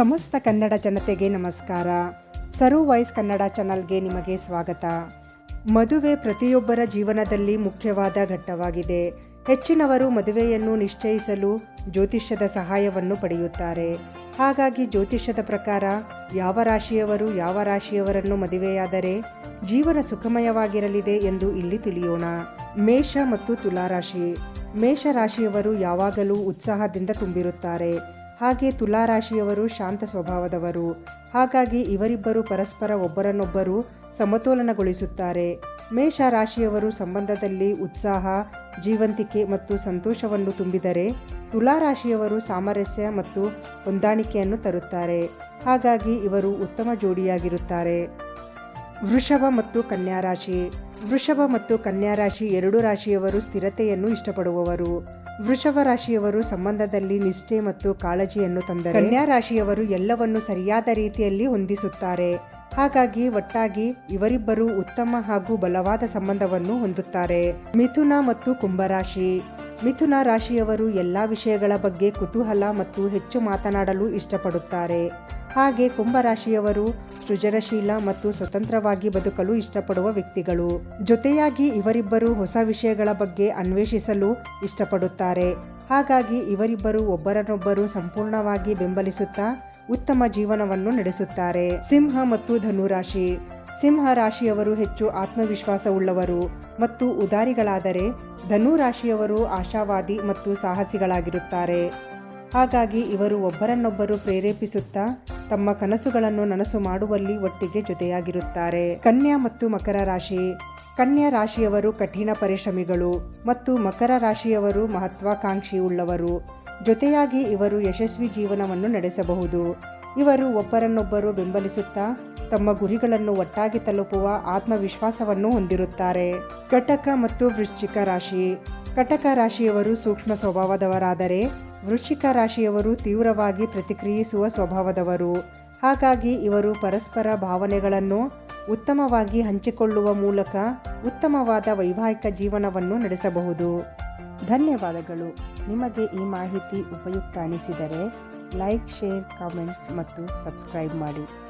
ಸಮಸ್ತ ಕನ್ನಡ ಜನತೆಗೆ ನಮಸ್ಕಾರ. ಸರು ವಾಯ್ಸ್ ಕನ್ನಡ ಚಾನಲ್ಗೆ ನಿಮಗೆ ಸ್ವಾಗತ. ಮದುವೆ ಪ್ರತಿಯೊಬ್ಬರ ಜೀವನದಲ್ಲಿ ಮುಖ್ಯವಾದ ಘಟ್ಟವಾಗಿದೆ. ಹೆಚ್ಚಿನವರು ಮದುವೆಯನ್ನು ನಿಶ್ಚಯಿಸಲು ಜ್ಯೋತಿಷ್ಯದ ಸಹಾಯವನ್ನು ಪಡೆಯುತ್ತಾರೆ. ಹಾಗಾಗಿ ಜ್ಯೋತಿಷ್ಯದ ಪ್ರಕಾರ ಯಾವ ರಾಶಿಯವರು ಯಾವ ರಾಶಿಯವರನ್ನು ಮದುವೆಯಾದರೆ ಜೀವನ ಸುಖಮಯವಾಗಿರಲಿದೆ ಎಂದು ಇಲ್ಲಿ ತಿಳಿಯೋಣ. ಮೇಷ ಮತ್ತು ತುಲಾರಾಶಿ. ಮೇಷ ರಾಶಿಯವರು ಯಾವಾಗಲೂ ಉತ್ಸಾಹದಿಂದ ತುಂಬಿರುತ್ತಾರೆ. ಹಾಗೆ ತುಲಾರಾಶಿಯವರು ಶಾಂತ ಸ್ವಭಾವದವರು. ಹಾಗಾಗಿ ಇವರಿಬ್ಬರು ಪರಸ್ಪರ ಒಬ್ಬರನ್ನೊಬ್ಬರು ಸಮತೋಲನಗೊಳಿಸುತ್ತಾರೆ. ಮೇಷ ರಾಶಿಯವರು ಸಂಬಂಧದಲ್ಲಿ ಉತ್ಸಾಹ, ಜೀವಂತಿಕೆ ಮತ್ತು ಸಂತೋಷವನ್ನು ತುಂಬಿದರೆ ತುಲಾರಾಶಿಯವರು ಸಾಮರಸ್ಯ ಮತ್ತು ಹೊಂದಾಣಿಕೆಯನ್ನು ತರುತ್ತಾರೆ. ಹಾಗಾಗಿ ಇವರು ಉತ್ತಮ ಜೋಡಿಯಾಗಿರುತ್ತಾರೆ. ವೃಷಭ ಮತ್ತು ಕನ್ಯಾ ರಾಶಿ ವೃಷಭ ಮತ್ತು ಕನ್ಯಾರಾಶಿ ಎರಡು ರಾಶಿಯವರು ಸ್ಥಿರತೆಯನ್ನು ಇಷ್ಟಪಡುವವರು. ವೃಷಭ ರಾಶಿಯವರು ಸಂಬಂಧದಲ್ಲಿ ನಿಷ್ಠೆ ಮತ್ತು ಕಾಳಜಿಯನ್ನು ತಂದರೆ ಕನ್ಯಾ ರಾಶಿಯವರು ಎಲ್ಲವನ್ನು ಸರಿಯಾದ ರೀತಿಯಲ್ಲಿ ಹೊಂದಿಸುತ್ತಾರೆ. ಹಾಗಾಗಿ ಒಟ್ಟಾಗಿ ಇವರಿಬ್ಬರು ಉತ್ತಮ ಹಾಗೂ ಬಲವಾದ ಸಂಬಂಧವನ್ನು ಹೊಂದುತ್ತಾರೆ. ಮಿಥುನ ಮತ್ತು ಕುಂಭರಾಶಿ. ಮಿಥುನ ರಾಶಿಯವರು ಎಲ್ಲ ವಿಷಯಗಳ ಬಗ್ಗೆ ಕುತೂಹಲ ಮತ್ತು ಹೆಚ್ಚು ಮಾತನಾಡಲು ಇಷ್ಟಪಡುತ್ತಾರೆ. ಹಾಗೆ ಕುಂಭರಾಶಿಯವರು ಸೃಜನಶೀಲ ಮತ್ತು ಸ್ವತಂತ್ರವಾಗಿ ಬದುಕಲು ಇಷ್ಟಪಡುವ ವ್ಯಕ್ತಿಗಳು. ಜೊತೆಯಾಗಿ ಇವರಿಬ್ಬರು ಹೊಸ ವಿಷಯಗಳ ಬಗ್ಗೆ ಅನ್ವೇಷಿಸಲು ಇಷ್ಟಪಡುತ್ತಾರೆ. ಹಾಗಾಗಿ ಇವರಿಬ್ಬರು ಒಬ್ಬರನ್ನೊಬ್ಬರು ಸಂಪೂರ್ಣವಾಗಿ ಬೆಂಬಲಿಸುತ್ತಾ ಉತ್ತಮ ಜೀವನವನ್ನು ನಡೆಸುತ್ತಾರೆ. ಸಿಂಹ ಮತ್ತು ಧನುರಾಶಿ. ಸಿಂಹ ರಾಶಿಯವರು ಹೆಚ್ಚು ಆತ್ಮವಿಶ್ವಾಸವುಳ್ಳವರು ಮತ್ತು ಉದಾರಿಗಳಾದರೆ ಧನು ರಾಶಿಯವರು ಆಶಾವಾದಿ ಮತ್ತು ಸಾಹಸಿಗಳಾಗಿರುತ್ತಾರೆ. ಹಾಗಾಗಿ ಇವರು ಒಬ್ಬರನ್ನೊಬ್ಬರು ಪ್ರೇರೇಪಿಸುತ್ತಾ ತಮ್ಮ ಕನಸುಗಳನ್ನು ನನಸು ಮಾಡುವಲ್ಲಿ ಒಟ್ಟಿಗೆ ಜೊತೆಯಾಗಿರುತ್ತಾರೆ. ಕನ್ಯಾ ಮತ್ತು ಮಕರ ರಾಶಿ. ಕನ್ಯಾ ರಾಶಿಯವರು ಕಠಿಣ ಪರಿಶ್ರಮಿಗಳು ಮತ್ತು ಮಕರ ರಾಶಿಯವರು ಮಹತ್ವಾಕಾಂಕ್ಷಿ ಉಳ್ಳವರು. ಜೊತೆಯಾಗಿ ಇವರು ಯಶಸ್ವಿ ಜೀವನವನ್ನು ನಡೆಸಬಹುದು. ಇವರು ಒಬ್ಬರನ್ನೊಬ್ಬರು ಬೆಂಬಲಿಸುತ್ತಾ ತಮ್ಮ ಗುರಿಗಳನ್ನು ಒಟ್ಟಾಗಿ ತಲುಪುವ ಆತ್ಮವಿಶ್ವಾಸವನ್ನು ಹೊಂದಿರುತ್ತಾರೆ. ಕಟಕ ಮತ್ತು ವೃಶ್ಚಿಕ ರಾಶಿ. ಕಟಕ ರಾಶಿಯವರು ಸೂಕ್ಷ್ಮ ಸ್ವಭಾವದವರಾದರೆ ವೃಶ್ಚಿಕ ರಾಶಿಯವರು ತೀವ್ರವಾಗಿ ಪ್ರತಿಕ್ರಿಯಿಸುವ ಸ್ವಭಾವದವರು. ಹಾಗಾಗಿ ಇವರು ಪರಸ್ಪರ ಭಾವನೆಗಳನ್ನು ಉತ್ತಮವಾಗಿ ಹಂಚಿಕೊಳ್ಳುವ ಮೂಲಕ ಉತ್ತಮವಾದ ವೈವಾಹಿಕ ಜೀವನವನ್ನು ನಡೆಸಬಹುದು. ಧನ್ಯವಾದಗಳು. ನಿಮಗೆ ಈ ಮಾಹಿತಿ ಉಪಯುಕ್ತ ಅನಿಸಿದರೆ ಲೈಕ್, ಶೇರ್, ಕಾಮೆಂಟ್ ಮತ್ತು ಸಬ್ಸ್ಕ್ರೈಬ್ ಮಾಡಿ.